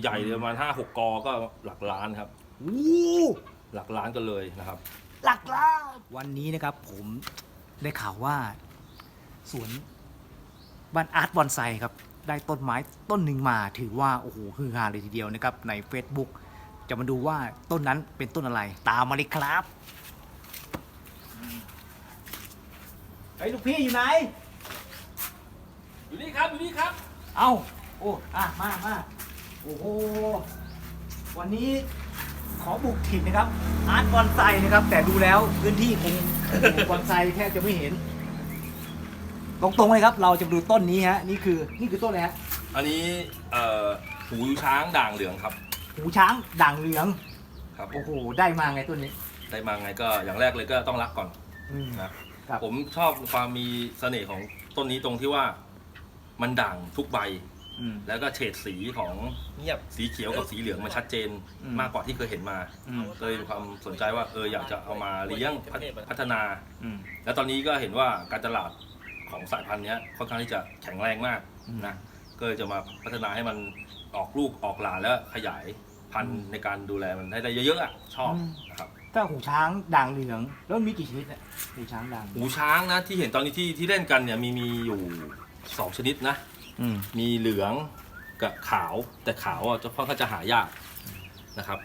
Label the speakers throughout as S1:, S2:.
S1: ใหญ่ๆเลยประมาณห้าหกกอก็หลักล้านครับ
S2: โอ้
S1: หลักล้านกันเลยนะครับ
S2: หลักล้านวันนี้นะครับผมได้ข่าวว่าสวนบ้านอาร์ตบอนไซครับ ได้ต้นไม้ต้นหนึ่งมาถือว่า โอ้โหฮือฮาเลยทีเดียวนะครับ ใน Facebook จะมาดูว่าต้นนั้นเป็นต้นอะไร ตามมาเลยครับไอ้ยลูกพี่อยู่ไหน
S1: อยู่นี่ครับ อยู่นี่ครับ
S2: เอ้าโอ้อะมามา โอ้โห วันนี้ขอบุกถิ่นนะครับ อาร์ตบอนไซนะครับ แต่ดูแล้วพื้นที่คงปลูกบอนไซแทบจะไม่เห็น ตรงๆเลยครับ เราจะมาดูต้นนี้ฮะ นี่คือนี่คือต้นอะไรฮะ
S1: อันนี้เอ่อหูช้างด่างเหลืองครับ
S2: หูช้างด่างเหลือง
S1: ครับ
S2: โอ้โห ได้มาไงต้นนี้
S1: ได้มาไงก็อย่างแรกเลยก็ต้องรักก่อน
S2: อืม
S1: นะครับผมชอบความมีเสน่ห์ของต้นนี้ตรงที่ว่า มันด่างทุกใบ
S2: อืม
S1: แล้วก็เฉดสีของเงียบ สีเขียวกับสีเหลืองมันชัดเจน
S2: อืม
S1: มากกว่าที่เคยเห็นมา
S2: อืม
S1: ก็เลยมีความสนใจว่าเอออยากจะเอามาเลี้ยงพัฒพัฒนา
S2: อืม
S1: แล้วตอนนี้ก็เห็นว่าการตลาดของสายพันธุ์เนี้ยค่อนข้างที่จะแข็งแรงมาก
S2: อืม
S1: นะก็เลยจะมาพัฒนาให้มันออกลูกออกหลานแล้วขยายพันธุ์ในการดูแลมันให้ได้เยอะๆอะชอบนะครับ
S2: ถ้าหูช้างด่างเหลือง แล้วมันมีกี่ชนิดเนี่ยหูช้างด่าง
S1: หูช้างนะที่เห็นตอนนี้ที่ที่เล่นกันเนี่ยมีมีอยู่สองชนิดนะ
S2: อืม
S1: มีเหลืองกับขาว แต่ขาวอะจะค่อนข้างจะหายากนะครับ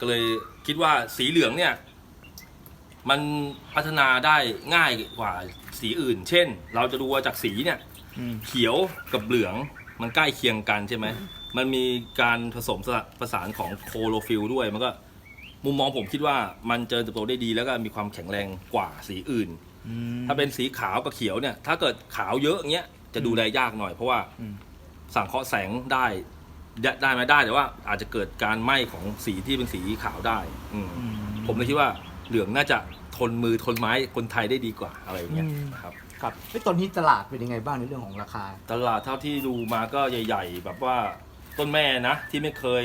S1: ก็เลยคิดว่าสีเหลืองเนี่ย มันพัฒนาได้ง่ายกว่าสีอื่น เช่น เราจะดูว่าจากสีเนี่ย
S2: อืม
S1: เขียวกับเหลืองมันใกล้เคียงกันใช่ไหม มันมีการผสมผสานของโคโรฟิลด้วย มันก็มุมมองผมคิดว่ามันเจริญเติบโตได้ดีแล้วก็มีความแข็งแรงกว่าสีอื่น
S2: อืม
S1: ถ้าเป็นสีขาวกับเขียวเนี่ย ถ้าเกิดขาวเยอะอย่างเงี้ย จะดูแลยากหน่อย เพราะว่า
S2: อืม
S1: สังเคราะห์แสงได้ได้ได้ไหมได้แต่ว่าอาจจะเกิดการไหม้ของสีที่เป็นสีขาวได้อืม
S2: อื
S1: ผมเลยคิดว่าเหลืองน่าจะทนมือทนไม้คนไทยได้ดีกว่าอะไรอย่างเงี้ย
S2: อืม
S1: นะครับ
S2: ครับไอ้ยตอนนี้ตลาดเป็นยังไงบ้างในเรื่องของราคา
S1: ตลาดเท่าที่ดูมาก็ใหญ่ ๆ แบบว่าต้นแม่นะ ที่ไม่เคย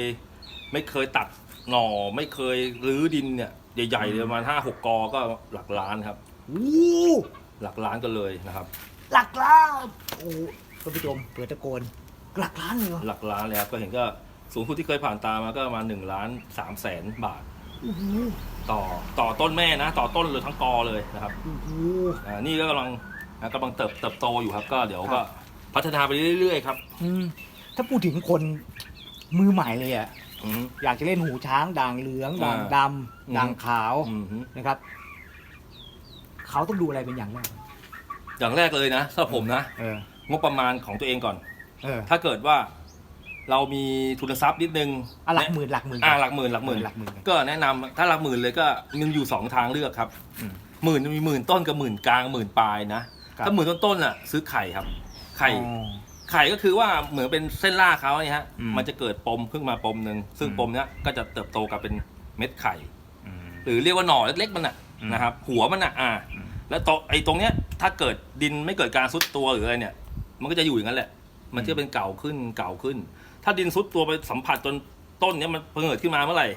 S1: ไม่เคยตัดหน่อไม่เคยรื้อดินเนี่ยใหญ่ๆเลยประมาณห้าหกกอก็หลักล้านครับ
S2: โอ้
S1: หลักล้านกันเลยนะครับ
S2: หลักล้านโอ้ท่านผู้ชมเปิดตะโกนหลักล้านเลยเหรอ
S1: หลักล้านเลยครับก็เห็นก็สูงสุดที่เคยผ่านตามาก็ประมาณหนึ่งล้านสามแสนบาท
S2: โอ้โห
S1: ต่อต่อต้นแม่นะ ต่อต้นเลยทั้งกอเลยนะครับ
S2: โอ้โห
S1: อ่านี่ก็กำลังอ่ากำลังเติบเติบโตอยู่ครับ ก็เดี๋ยว
S2: ครั
S1: ก็
S2: บ
S1: พัฒนาไปเรื่อยๆครับ
S2: อืมถ้าพูดถึงคนมือใหม่เลยอะ
S1: อืม
S2: อยากจะเล่นหูช้างด่างเหลืองด่างด
S1: อืมำ
S2: ด่างขาว
S1: อืม
S2: นะครับ เขาต้องดูอะไรเป็นอย่างแรก
S1: อย่างแรกเลยนะสำหรับผมนะ
S2: เออ
S1: งบประมาณของตัวเองก่อน
S2: เออ
S1: ถ้าเกิดว่าเรามีทุนทรัพย์นิดนึง
S2: อะหลักหมื่นหลักหมื่น
S1: อ่าหลักหมื่นหลักหมื่น
S2: หลักหมื่น
S1: ก็แนะนำถ้าหลักหมื่นเลยก็มันอยู่สองทางเลือกครับ
S2: อืม
S1: หมื่นมีหมื่นต้นกับหมื่นกลางหมื่นปลายนะครับถ้าหมื่นต้นๆอะซื้อไข่ครับ ไข่
S2: อ๋อ
S1: ไข่ก็คือว่าเหมือนเป็นเส้นล่ากเขาเนี่ยฮะ
S2: อืม
S1: มันจะเกิดปมขึ้นมาปมหนึ่งซึ่ง
S2: อืม
S1: ปมเนี้ยก็จะเติบโตกลายเป็นเม็ดไข่
S2: อืม
S1: หรือเรียกว่าหน่อเล็กๆมันอะ
S2: อืม
S1: นะครับหัวมันอะอ่า
S2: อืม
S1: แล้วโตไอ้ตรงเนี้ย ถ้าเกิดดินไม่เกิดการซุดตัวหรืออะไรเนี่ย มันก็จะอยู่อย่างนั้นแหละ มันจะเป็นเก่าขึ้นเก่าขึ้น ถ้าดินซุดตัวไปสัมผัสจนต้นเนี้ยมันเกิดขึ้นมาเมื่อไหร่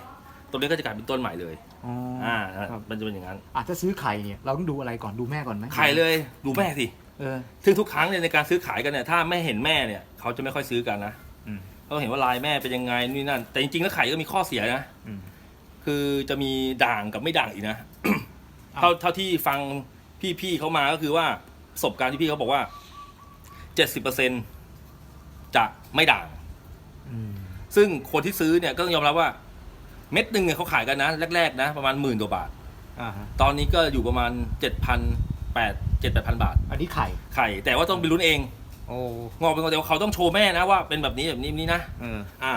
S1: ต้นนี้ก็จะกลายเป็นต้นใหม่เลย
S2: อ๋ออ
S1: อ่านะครับ มันจะเป็นอย่างนั้น
S2: อะถ้าซื้อไข่เนี่ยเราต้องดูอะไรก่อนดูแม่ก่อนไหม
S1: ไข่เลยดูแม่สิ
S2: เออ
S1: ซึ่งทุกครั้งเนี่ยในการซื้อขายกันเนี่ยถ้าไม่เห็นแม่เนี่ยเขาจะไม่ค่อยซื้อกันนะ
S2: อืม
S1: เขาเห็นว่าลายแม่เป็นยังไงนี่นั่น แต่จริงๆแล้วไข่ก็มีข้อเสียนะ
S2: อืม
S1: คือจะมีด่างกับไม่ด่างอีกนะ
S2: อ้าว
S1: เท่าเท่าที่ฟัง พี่ๆเขามาก็คือว่าประสบการณ์ที่พี่เขาบอกว่าเจ็ดสิบเปอร์เซ็นจะไม่ด่าง
S2: อืม
S1: ซึ่งคนที่ซื้อเนี่ยก็ต้องยอมรับว่า เม็ดหนึ่งเนี่ยเขาขายกันนะ แรก ๆ นะ ประมาณหมื่นกว่าบาท
S2: อ่าฮะ
S1: ตอนนี้ก็อยู่ประมาณเจ็ดพันแปดเจ็ดแปดพันบาท
S2: อันนี้ไข่
S1: ไข่แต่ว่าต้องไปลุ้นเอง
S2: โอ้
S1: งอกเป็นงอกแต่ว่าเขาต้องโชว์แม่นะว่าเป็นแบบนี้แบบนี้แบบนี้นะ
S2: เออ
S1: อ่า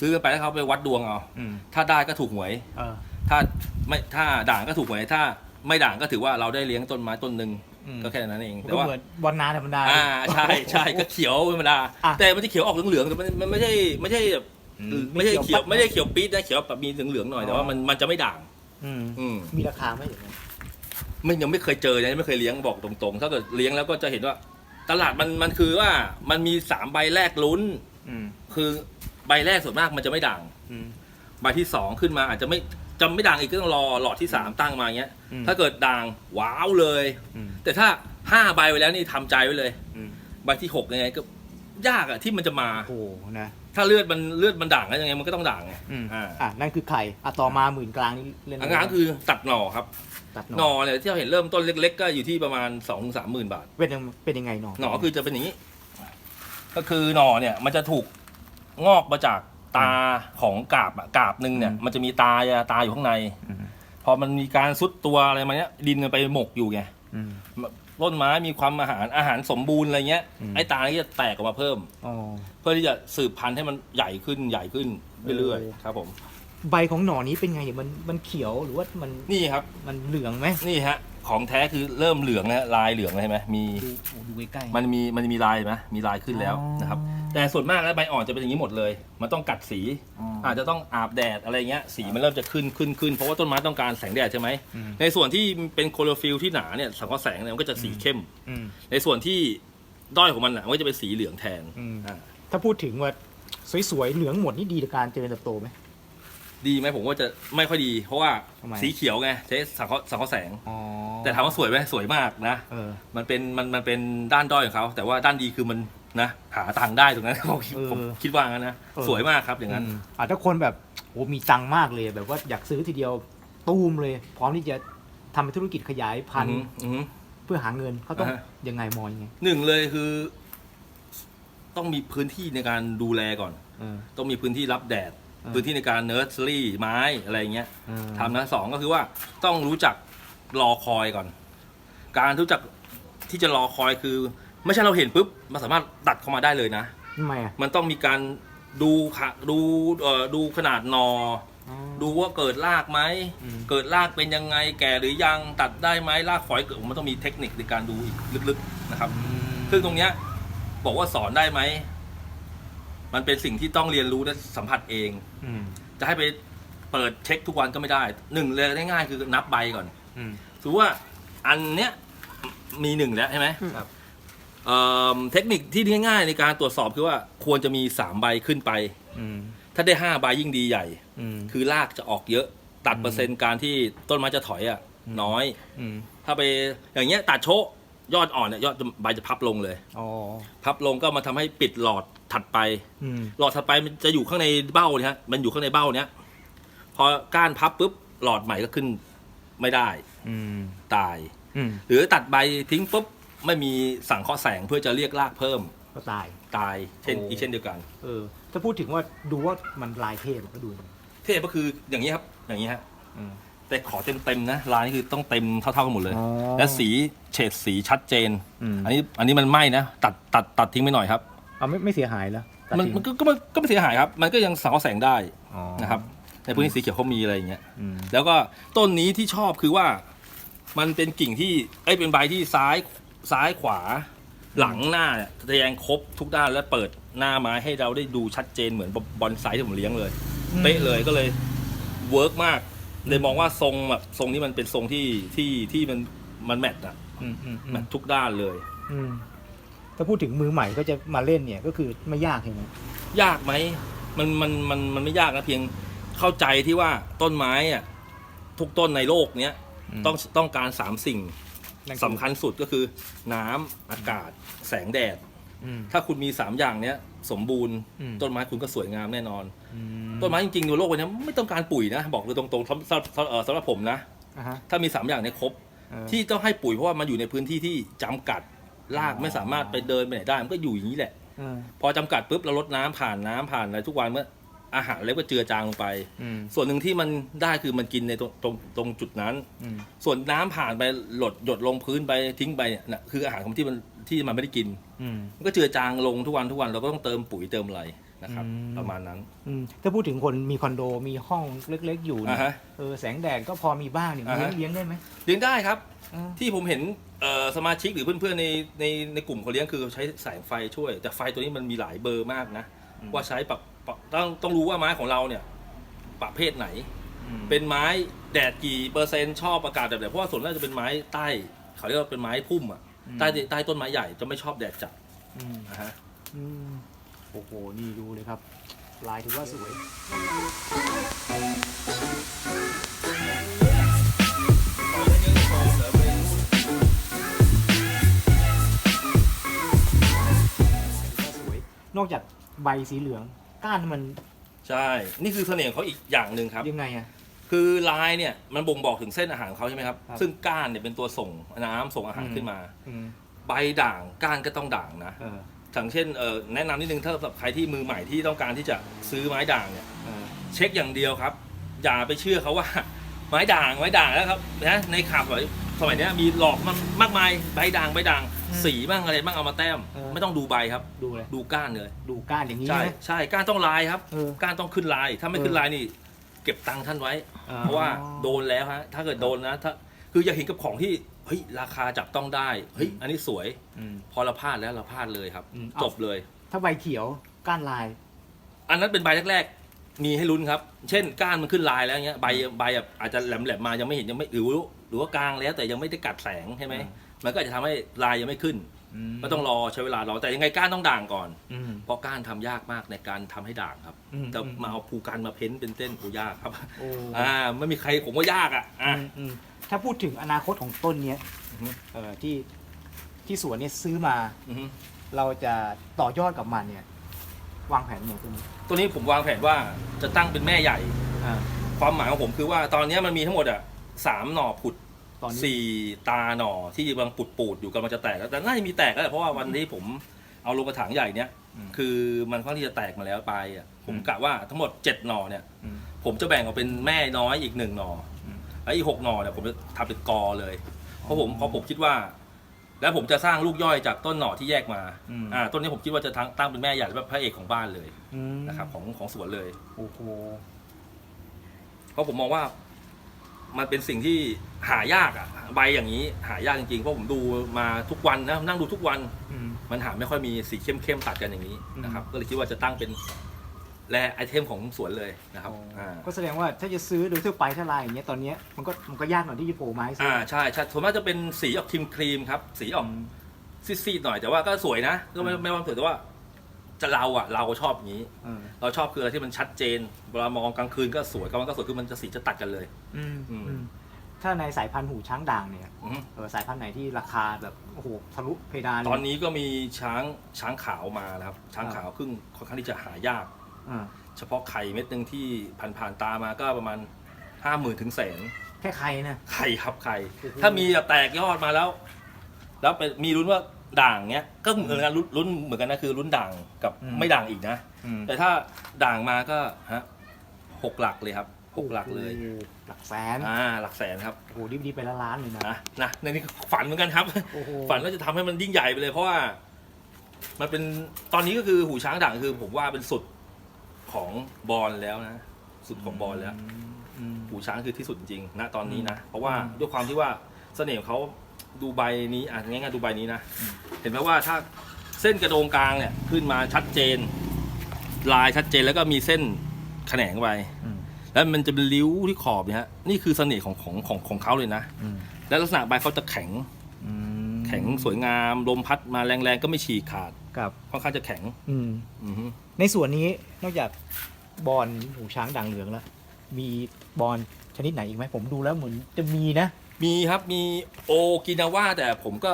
S1: ซื้อกันไปแล้วเขาไปวัดดวงเอา
S2: อืม
S1: ถ้าได้ก็ถูกหวย
S2: เออ
S1: ถ้าไม่ถ้าด่างก็ถูกหวยถ้า ไม่ด่างก็ถือว่าเราได้เลี้ยงต้นไม้ต้นหนึ่ง
S2: อืม
S1: ก็แค่นั้นเอง
S2: มัน
S1: แต่
S2: ก็
S1: ว่า
S2: เหมือนบอลนาธรรมดา
S1: อ่าใช่ใช่ก็เขียวธรรมดา
S2: อะ
S1: แต่มันจะเขียวออกเหลืองๆแต่มันมันไม่ใช่ไม่ใช่แบบ
S2: อืม
S1: ไม่ใช่
S2: ไม่เขี
S1: เขี
S2: ย
S1: ยววไม่ใช่เขียวปี๊ดนะเขียวแบบมีเหลืองๆหน่อยแต่ว่ามันมันจะไม่ด่าง
S2: อืม
S1: อืม
S2: มีราคาไหมอย่างนั้น
S1: ไม่ยังไม่เคยเจอนะไม่เคยเลี้ยงบอกตรงๆ ถ้าเกิดเลี้ยงแล้วก็จะเห็นว่า ตลาดมันมันคือว่ามันมีสามใบแรกลุ้น
S2: อืม
S1: คือใบแรกส่วนมากมันจะไม่ด่าง
S2: อืม
S1: ใบที่สองขึ้นมาอาจจะไม่ จำไม่ด่างอีกก็ต้องรอหลอดที่สามตั้งมาอย่างเงี้ย
S2: อืม
S1: ถ้าเกิดด่างว้าวเลย
S2: อืม
S1: แต่ถ้าห้าใบไปแล้วนี่ทำใจไว้เลย
S2: อืม
S1: ใบที่หกยังไงก็ยากอะที่มันจะมา
S2: โอ้โหนะ
S1: ถ้าเลือดมันเลือดมันด่างแล้วยังไงมันก็ต้องด่างไง
S2: อืม
S1: อ่า
S2: อะนั่นคือไข่อะต่อมาหมื่นกลางนี่เล่น
S1: อันนั้นคือตัดหน่อครับ
S2: ตัดห
S1: ห
S2: น
S1: น่
S2: อ
S1: อเนี่ยที่เราเห็นเริ่มต้นเล็ก ๆ ก็อยู่ที่ประมาณ2องถึงสามหมื่นบาท
S2: เป็นยังเป็นยังไงหนอ
S1: หน่อคือจะเป็นอย่างนี้ ก็คือหน่อเนี่ย มันจะถูกงอกมาจาก ตาของกาบอะกาบหนึ่งเนี่ยมันจะมีตาตาอยู่ข้างใน
S2: อืม
S1: พอมันมีการซุดตัวอะไรมาเนี้ย ดินมันไปหมกอยู่ไง
S2: อืม
S1: ต้นไม้มีความอาหารอาหารสมบูรณ์อะไรเงี้ย
S2: อืม
S1: ไอ้ตานี่จะแตกออกมาเพิ่ม
S2: อ๋อ
S1: เพื่อที่จะสืบพันธุ์ให้มันใหญ่ขึ้นใหญ่ขึ้นเรื่อย
S2: โอ้
S1: ๆครับ ผม
S2: ใบของหนอนี้เป็นไงมันมันเขียวหรือว่ามัน
S1: นี่ครับ
S2: มันเหลืองไหม
S1: นี่ฮะ ของแท้คือเริ่มเหลืองแล้วลายเหลืองแล้วใช่ไหมมี
S2: ดูโอ้ดูใกล้ๆ
S1: มันมีมันมีลายไหมมีลายขึ้นแล้ว
S2: อ๋อ
S1: นะครับ แต่ส่วนมากแล้วใบอ่อนจะเป็นอย่างนี้หมดเลย มันต้องกัดสี
S2: อ๋ออ
S1: อาจจะต้องอาบแดดอะไรเงี้ย สีมันเริ่มจะขึ้นขึ้นขึ้นเพราะว่าต้นไม้ต้องการแสงแดดใช่ไหม
S2: อืม
S1: ในส่วนที่เป็นโคโลฟิลที่หนาเนี่ยสังเคราะห์แสงเนี่ยมันก็จะสีเข้ม
S2: อืม
S1: ในส่วนที่ด้อยของมันอะมันก็จะเป็นสีเหลืองแทน
S2: อืม
S1: อ่า
S2: ถ้าพูดถึงว่าสวยๆเหลืองหมดนี่ดีต่อการเจริญเติบโตไหม
S1: ดีไหมผมว่าจะไม่ค่อยดี เพราะว่า
S2: ทำไม
S1: สีเขียวไงใช้สังเคราะห์สังเคราะห์แสง
S2: อ๋อ
S1: แต่ถามว่าสวยไหมสวยมากนะ
S2: เออ
S1: มันเป็นมันมันเป็นด้านด้อยของเขาแต่ว่าด้านดีคือมัน นะหาตังค์ได้ตรงนั้นผมคิด
S2: เออ
S1: ผมคิดว่างั้นนะ
S2: เออ
S1: สวยมากครับอย่างนั้น
S2: อืมอะถ้าคนแบบโอ้มีตังค์มากเลย แบบว่าอยากซื้อทีเดียวตูมเลย พร้อมที่จะทำเป็นธุรกิจขยายพันธุ์
S1: อือฮึอือฮึ
S2: เพื่อหาเงินเขาต้อง
S1: อ่าฮะ
S2: ยังไงมองยังไง
S1: หนึ่งเลยคือ ต้องมีพื้นที่ในการดูแลก่อน
S2: เออ
S1: ต้องมีพื้นที่รับแดด
S2: เออ
S1: พื้นที่ในการเนิร์สรี่ไม้อะไรเงี้ย
S2: เออ
S1: ทำนะสองก็คือว่าต้องรู้จักรอคอยก่อน การรู้จักที่จะรอคอยคือ ไม่ใช่เราเห็นปุ๊บมันสามารถตัดเข้ามาได้เลยนะ
S2: ทำไมอะ
S1: มันต้องมีการดูค่ะดูเอ่อดูขนาดหนอ
S2: อ๋อ
S1: ดูว่าเกิดรากไหม
S2: อืม
S1: เกิดรากเป็นยังไง แก่หรือยัง ตัดได้ไหมรากฝอยเกิดมันต้องมีเทคนิคในการดูอีกลึกๆนะครับ
S2: อืม
S1: ซึ่งตรงเนี้ยบอกว่าสอนได้ไหม มันเป็นสิ่งที่ต้องเรียนรู้และสัมผัสเอง
S2: อืม
S1: จะให้ไปเปิดเช็คทุกวันก็ไม่ได้ หนึ่งเลยง่ายๆคือนับใบก่อน
S2: อืม
S1: สมมติว่าอันเนี้ยมีหนึ่งแล้วใช่ไหม
S2: ครับ
S1: เอ่อเทคนิคที่ง่ายๆในการตรวจสอบคือว่าควรจะมีสามใบขึ้นไป
S2: อืม
S1: ถ้าได้ห้าใบยิ่งดีใหญ่
S2: อืม
S1: คือรากจะออกเยอะ ตัดเปอร์เซ็นต์การที่ต้นไม้จะถอยอะ
S2: อืม
S1: น้อย
S2: อืม
S1: ถ้าไปอย่างเงี้ยตัดโชะยอดอ่อนเนี่ยยอดใบจะพับลงเลย
S2: อ๋อ
S1: พับลงก็มาทำให้ปิดหลอดถัดไป
S2: อืม
S1: หลอดถัดไปมันจะอยู่ข้างในเบ้าเนี่ยฮะมันอยู่ข้างในเบ้าเนี้ยพอก้านพับปุ๊บหลอดใหม่ก็ขึ้นไม่ได้
S2: อืม
S1: ตาย
S2: อืม
S1: หรือตัดใบทิ้งปุ๊บ ไม่มีสังเคราะห์แสงเพื่อจะเรียกรากเพิ่ม
S2: ก็ตาย
S1: ตายเช่น
S2: โอ้
S1: อีกเช่นเดียวกัน
S2: เออ ถ้าพูดถึงว่าดูว่ามันลายเทพก็ดูมัน
S1: เทพก็คืออย่างนี้ครับ อย่างนี้ฮะ
S2: อืม
S1: แต่ขอเต็มเต็มๆนะลายนี่คือต้องเต็มเท่าๆกันหมดเลย
S2: อ๋อ
S1: และสีเฉดสีชัดเจน
S2: อืม
S1: อันนี้อันนี้มันไหม้นะตัดตัดตัดทิ้งไปหน่อยครับ
S2: เอาไม่ไม่เสียหายแล้วตัด
S1: มัน
S2: ทิ้ง
S1: มันก็ก็ไม่ก็ไม่เสียหายครับ มันก็ยังสังเคราะห์แสงได้
S2: อ๋อ
S1: นะครับ ในพื้นที่สีเขียวเขามีอะไรอย่างเงี้ย
S2: อืม
S1: แล้วก็ต้นนี้ที่ชอบคือว่า มันเป็นกิ่งที่เอ้ยเป็นใบที่ซ้าย ซ้ายขวา หลังหน้าเนี่ยแสดงครบทุกด้านและเปิดหน้าไม้ให้เราได้ดูชัดเจนเหมือนบอนไซที่ผมเลี้ยงเลยเป๊ะเลยก็เลยเวิร์กมากเลยมองว่าทรงแบบทรงนี้มันเป็นทรงที่ที่ที่มันมันแมทอะ
S2: อืมอืมอื
S1: แม
S2: ม
S1: ททุกด้านเลย
S2: อืมถ้าพูดถึงมือใหม่ก็จะมาเล่นเนี่ยก็คือไม่ยากใช่ไหม
S1: ยากไหมมันมันมันมันไม่ยากนะเพียงเข้าใจที่ว่าต้นไม้อะทุกต้นในโลกเนี้ยต้องต้องการสามสิ่ง
S2: นั่นอ
S1: สำคัญสุดก็คือน้ำอากาศ แสงแดด
S2: อืม
S1: ถ้าคุณมีสามอย่างเนี้ยสมบูรณ์
S2: อืม
S1: ต้นไม้คุณก็สวยงามแน่นอน
S2: อืม
S1: ต้นไม้จริงๆในโลกวันนี้ไม่ต้องการปุ๋ยนะ บอกเลยตรงๆสำสำสำเอ่อสำหรับผมนะ
S2: อ่าฮะ
S1: ถ้ามีสามอย่างเนี้ครบ
S2: เออ
S1: ที่ต้องให้ปุ๋ยเพราะว่ามันอยู่ในพื้นที่ที่จำกัดรากไม่สามารถไปเดินไปไหนได้มันก็อยู่อย่างนี้แหละ
S2: เออ
S1: พอจำกัดปุ๊บเราลดน้ำผ่านน้ำผ่านอะไรทุกวันเมื่อ อาหารเล็กก็เจือจางลงไป
S2: อืม
S1: ส่วนหนึ่งที่มันได้คือมันกินในตรงตรงตรงจุดนั้น
S2: อืม
S1: ส่วนน้ำผ่านไปหลดหยดลงพื้นไปทิ้งไปเนี่ยนะคืออาหารของที่มันที่มันไม่ได้กิน
S2: อืม
S1: มันก็เจือจางลงทุกวันทุกวันเราก็ต้องเติมปุ๋ยเติมอะไรนะครับ
S2: อืม
S1: ประมาณนั้น
S2: อืมถ้าพูดถึงคนมีคอนโดมีห้องเล็ก ๆ อยู่เนี่
S1: อ่ายฮะ
S2: เออแสงแดดก็พอมีบ้างเนี่ย
S1: อ่า
S2: เลี้ย
S1: ฮะ
S2: งเลี้ยงได้ไหม
S1: เลี้ยงได้ครับ
S2: เออ
S1: ที่ผมเห็นเอ่อสมาชิกหรือเพื่อนๆในในในกลุ่มเขาเลี้ยงคือใช้แสงไฟช่วย แต่ไฟตัวนี้มันมีหลายเบอร์มากนะ ว่าใช้ปรับปรับ ต้องต้องรู้ว่าไม้ของเราเนี่ย ประเภทไหน
S2: อืม
S1: เป็นไม้แดดกี่เปอร์เซ็นต์ชอบอากาศแบบไหนเพราะว่าส่วนมากจะเป็นไม้ใต้ เขาเรียกว่าเป็นไม้พุ่มอะใต้ใต้ต้นไม้ใหญ่จะไม่ชอบแดดจัด
S2: อืม
S1: นะฮะ
S2: อืมโอ้โห นี่ดูเลยครับ ลายถือว่าสวยถือว่าสวย นอกจากใบสีเหลือง ก้านมัน
S1: ใช่ นี่คือเสน่ห์ของเขาอีกอย่างหนึ่งครับ
S2: ยังไงอะ
S1: คือลายเนี่ยมันบ่งบอกถึงเส้นอาหารของเขาใช่ไหมครับ
S2: ครับ
S1: ซึ่งก้านเนี่ยเป็นตัวส่งน้ำส่งอาหาร
S2: อืม
S1: ขึ้นมา
S2: อืม
S1: ใบด่างก้านก็ต้องด่างนะ
S2: เออ
S1: อย่างเช่นเออแนะนำนิดนึงถ้าสำหรับใครที่มือใหม่ที่ต้องการที่จะซื้อไม้ด่างเนี่ย
S2: เออ
S1: เช็คอย่างเดียวครับ อย่าไปเชื่อเขาว่า ไม้ด่างไม้ด่างแล้วครับนะในข่าวสมัยสมัยเนี้ยมีหลอกมันมากมายใบด่างใบด่าง สีบ้างอะไรบ้างเอามาแต้มไม่ต้องดูใบครับ
S2: ดูเลย
S1: ดูก้านเลย
S2: ดูก้านอย่างนี้
S1: ใช่
S2: ไหม
S1: ใช่ก้านต้องลายครับ
S2: เออ
S1: ก้านต้องขึ้นลาย ถ้าไม่
S2: เออ
S1: ขึ้นลายนี่ เก็บตังค์ท่านไว้
S2: อ๋อ
S1: เพราะว่าโดนแล้วฮะถ้าเกิดโดนนะถ้าคืออย่าเห็นกับของที่เฮ้ยราคาจับต้องได้เฮ้ยอันนี้สวย
S2: อืม
S1: พอเราพลาดแล้วเราพลาดเลยครับ
S2: อืม
S1: จบเลย
S2: ถ้าใบเขียวก้านลาย
S1: อันนั้นเป็นใบแรกๆ มีให้ลุ้นครับ เช่นก้านมันขึ้นลายแล้วเงี้ยใบใบแบบอาจจะแหลมๆมายังไม่เห็นยังไม่หรือหรือว่ากลางแล้วแต่ยังไม่ได้กัดแสงใช่ไหม
S2: อ่า
S1: มันก็อาจจะทำให้ลายยังไม่ขึ้น ก็ต้องรอใช้เวลารอแต่ยังไงก้านต้องด่างก่อน
S2: อืม
S1: เพราะก้านทำยากมากในการทำให้ด่างครับ
S2: อืม
S1: จะมาเอาภูการมาเพ้นเป็นเส้นผูยากครับ
S2: โอ้
S1: อ่าไม่มีใครผมว่ายากอะอะ
S2: อืมอืมถ้าพูดถึงอนาคตของต้นเนี้ย
S1: อือฮึ
S2: เออที่ที่สวนเนี่ยซื้อมา
S1: อือฮึ
S2: เราจะต่อยอดกับมันเนี่ย วางแผนเนี่ยตัวนี้
S1: ตัวนี้ผมวางแผนว่าจะตั้งเป็นแม่ใหญ่
S2: อ่า
S1: ความหมายของผมคือว่าตอนนี้มันมีทั้งหมดอะสามหน่อผุด
S2: ตอนนี้
S1: สี่ตาหน่อที่กำลังปุดปูดๆอยู่กำลังจะแตกแล้วแต่น่าจะมีแตกแล้วแหละเพราะว่าวันที่ผมเอาลงกระถางใหญ่เนี้ย
S2: อืม
S1: คือมันค่อนข้างที่จะแตกมาแล้วไปอะผม
S2: อืม
S1: กะว่าทั้งหมดเจ็ดหน่อเนี่ย
S2: อืม
S1: ผมจะแบ่งออกเป็นแม่น้อยอีกหนึ่งหน่ออ
S2: ม
S1: แล้วอีกหกหน่อเนี่ยผมจะทำเป็นกอเลย เพราะผมเพราะผมคิดว่า แล้วผมจะสร้างลูกย่อยจากต้นหน่อที่แยกมา
S2: อืม
S1: อ่าต้นนี้ผมคิดว่าจะทั้งตั้งเป็นแม่ใหญ่แบบพระเอกของบ้านเลย
S2: อืม
S1: นะครับ ของของสวนเลย
S2: โอ้โห
S1: เพราะผมมองว่า มันเป็นสิ่งที่หายากอะใบอย่างนี้หายากจริงๆเพราะผมดูมาทุกวันนะนั่งดูทุกวัน
S2: อืม
S1: มันหาไม่ค่อยมีสีเข้มๆตัดกันอย่างนี้นะครับ ก็เลยคิดว่าจะตั้งเป็นแรไอเทมของสวนเลยนะครับอ่า
S2: ก็แสดงว่าถ้าจะซื้อโดยทั่วไปถ้าลายอย่างเงี้ยตอนเนี้ยมันก็มันก็ยากหน่อยที่จะโผล่มาให้ซื้
S1: อ่าใช่ใช่ส่วนมากจะเป็นสีออกครีมครีมๆครับ สีออกซีดๆหน่อยแต่ว่าก็สวยนะก็ไม่ไม่ว่าสวยแต่ว่า จะเราอะเราชอบอย่างนี้
S2: เออ
S1: เราชอบคืออะไรที่มันชัดเจนเวลามองกลางคืนก็สวยกลางวันก็สวยคือมันจะสีจะตัดกันเลย
S2: อืม
S1: อืม
S2: อืมถ้าในสายพันธุ์หูช้างด่างเนี่ย
S1: อือฮึ
S2: เออสายพันธุ์ไหนที่ราคาแบบโอ้โหทะลุเพดานเลย
S1: ตอนนี้ก็มีช้างช้างขาวมานะครับ ช้างขาวครึ่งค่อนข้างที่จะหายาก
S2: อ่า
S1: เฉพาะไข่เม็ดหนึ่งที่ผ่านผ่านๆตามาก็ประมาณห้าหมื่นถึงแสน
S2: แค่ใครนะ
S1: ไข่ครับไข่
S2: โอ้โห
S1: ถ้ามีแบบแตกยอดมาแล้ว แล้วเป็นมีลุ้นว่า ด่างเนี้ยก็เหมือนกันลุ้นลุ้นเหมือนกันนะคือลุ้นด่างกับ
S2: อืม
S1: ไม่ด่างอีกนะ
S2: อืม
S1: แต่ถ้าด่างมาก็ฮะหกหลักเลยครับหกหลักเลย
S2: โอ้โหหลักแสน
S1: อ่าหลักแสนครับ
S2: โอ้โหดีดีไปละล้านเลยนะ
S1: นะนะในนี้ฝันเหมือนกันครับ
S2: โอ้โห
S1: ฝันว่าจะทำให้มันยิ่งใหญ่ไปเลย เพราะว่า มันเป็นตอนนี้ก็คือหูช้างด่างคือ ผมว่าเป็นสุดของบอลแล้วนะสุดของบอลแล้ว
S2: อืม
S1: หูช้างคือที่สุดจริงๆนะตอนนี้นะ เพราะว่า
S2: อืม
S1: ด้วยความที่ว่าเสน่ห์ของเขา ดูใบนี้อะง่ายๆดูใบนี้นะ
S2: อืม
S1: เห็นไหมว่าถ้าเส้นกระโดงกลางเนี่ยขึ้นมาชัดเจน ลายชัดเจนแล้วก็มีเส้นแขนงไป
S2: อืม
S1: แล้วมันจะเป็นริ้วที่ขอบเนี่ยฮะนี่คือเสน่ห์ของของของของเขาเลยนะ
S2: อืม
S1: แล้วลักษณะใบเขาจะแข็ง
S2: อืม
S1: แข็งสวยงามลมพัดมาแรงๆก็ไม่ฉีกขาด
S2: กับ
S1: ค่อนข้างจะแข็ง
S2: อืม
S1: อือฮึ
S2: ในส่วนนี้นอกจากบอลหูช้างด่างเหลืองแล้วมีบอลชนิดไหนอีกไหมผมดูแล้วเหมือนจะมีนะ
S1: มีครับมีโอกินาว่าแต่ผมก็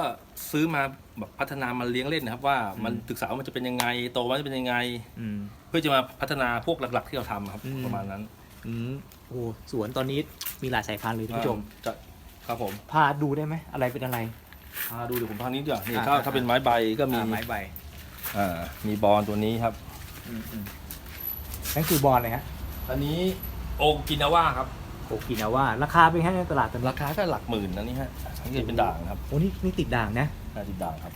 S1: ซื้อมาแบบพัฒนามาเลี้ยงเล่นนะครับ ว่ามันศึกษาว่ามันจะเป็นยังไงโตมันจะเป็นยังไง
S2: อืม
S1: เพื่อจะมาพัฒนาพวกหลัก ๆ ที่เราทำครับ
S2: อืม
S1: ประมาณนั้น
S2: อืมโอ้สวนตอนนี้มีหลายสายพันธุ์เลยท่านผู้ชม
S1: จะครับผม
S2: พาดูได้ไหมอะไรเป็นอะไร
S1: พาดูเดี๋ยวผมพานี้ดีกว่านี่
S2: อ่า
S1: ถ้า
S2: อ่า
S1: ถ้าเป็นไม้ใบก็มี
S2: อ่าไม้ใบ
S1: อ่ามีบอลตัวนี้ครับ
S2: อืมอืมนั่นคือบอลเลยฮะ
S1: อันนี้โอกินาว่าครับ
S2: โอกินาว่าราคาเป็นแค่ในตลาดตอนนี้
S1: ราคาก็หลักหมื่นนะนี่ฮะอันนี้เป็นด่างครับ
S2: โอ้นี่นี่ติดด่างนะ
S1: น่าจะด่างครับ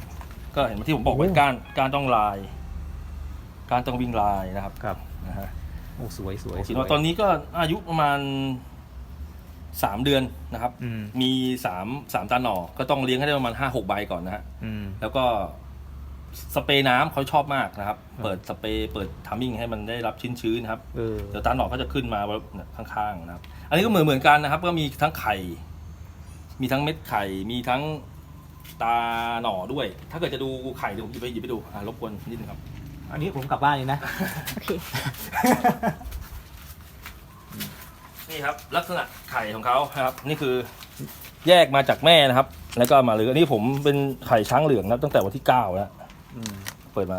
S1: ก็เห็นไหมที่ผมบอก
S2: โอ้
S1: ไว้การการต้องลาย การต้องวิ่งลายนะครับ
S2: ครับ
S1: นะฮะ
S2: โอ้สวยสวย
S1: ผม
S2: ส
S1: คิด
S2: วย
S1: ว่าตอนนี้ก็อายุประมาณสามเดือนนะครับ
S2: อืม
S1: มีสามสามตาหน่อ ก็ต้องเลี้ยงให้ได้ประมาณห้าหกใบก่อนนะฮะ
S2: อืม
S1: แล้วก็สเปรย์น้ำเขาชอบมากนะครับ
S2: ครับ
S1: เปิดสเปรย์เปิดทัมมิ่งให้มันได้รับชื้นชื้นๆนะครับ
S2: เออ
S1: เดี๋ยวตาหน่อก็จะขึ้นมาเนี่ยข้างๆนะครับ อันนี้ก็เหมือนเหมือนกันนะครับ ก็มีทั้งไข่ มีทั้งเม็ดไข่ มีทั้งตาหน่อด้วย ถ้าเกิดจะดูไข่เดี๋ยวผมหยิบไปหยิบไปดูอ่ารบกวนนิดนึงครับ
S2: อันนี้ผมกลับบ้านเลยนะ
S3: โอเค
S1: นี่ครับ ลักษณะไข่ของเขานะครับ นี่คือแยกมาจากแม่นะครับ แล้วก็มาเหลืออันนี้ผมเป็นไข่ช้างเหลืองนะครับตั้งแต่วันที่เก้าแล้ว
S2: อืม
S1: เปิดมา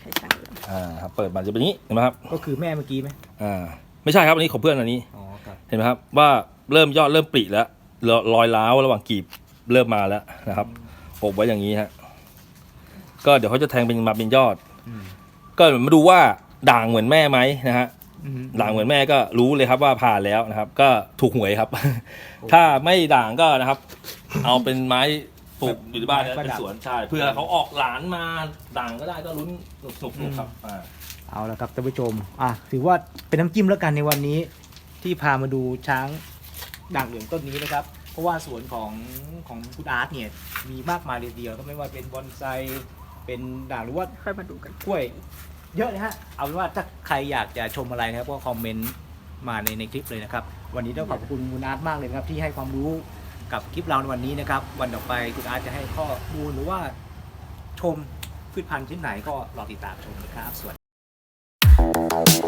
S3: ไข่ช้างเหลือง
S1: อ่าครับเปิดมาจะเป็นอย่างนี้เห็นไหมครับ
S2: ก็คือแม่เมื่อกี้ไหม
S1: อ่า ไม่ใช่ครับอันนี้ของเพื่อนอันนี้
S2: อ๋อครับ
S1: เห็นไหมครับว่าเริ่มยอดเริ่มปริแล้วรอยร้าวระหว่างกีบเริ่มมาแล้วนะครับอบไว้อย่างนี้ฮะก็เดี๋ยวเขาจะแทงเป็นมาเป็นยอด
S2: อืม
S1: ก็มาดูว่าด่างเหมือนแม่ไหมนะฮะ
S2: อืม
S1: ด่างเหมือนแม่ก็รู้เลยครับว่าผ่านแล้วนะครับ ก็ถูกหวยครับ ถ้าไม่ด่างก็นะครับ เอาเป็นไม้ปลูกอยู่ที่บ้านนะเป็นสวนใช่เพื่อเขาออกหลานมาด่างก็ได้ก็ลุ้นสนุกๆครับอ่า
S2: เอาละครับท่านผู้ชมอะถือว่าเป็นน้ำจิ้มแล้วกันในวันนี้ ที่พามาดูช้างด่างเหลืองต้นนี้นะครับ เพราะว่าสวนของของคุณอาร์ตเนี่ยมีมากมายเลยทีเดียวก็ไม่ว่าเป็นบอนไซเป็นด่างหรือว่า
S3: ค่อยมาดูกัน
S2: กล้วย เยอะนะฮะเอาเป็นว่าถ้าใครอยากจะชมอะไรนะครับก็คอมเมนต์มาในในคลิปเลยนะครับ วันนี้ต้องขอบคุณคุณอาร์ตมากเลยนะครับที่ให้ความรู้กับคลิปเราในวันนี้นะครับ วันต่อไปคุณอาร์ตจะให้ข้อมูลหรือว่าชมพืชพันธุ์ชิ้นไหนก็รอติดตามชมนะครับสวัสดี Thank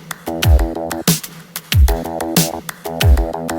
S2: you.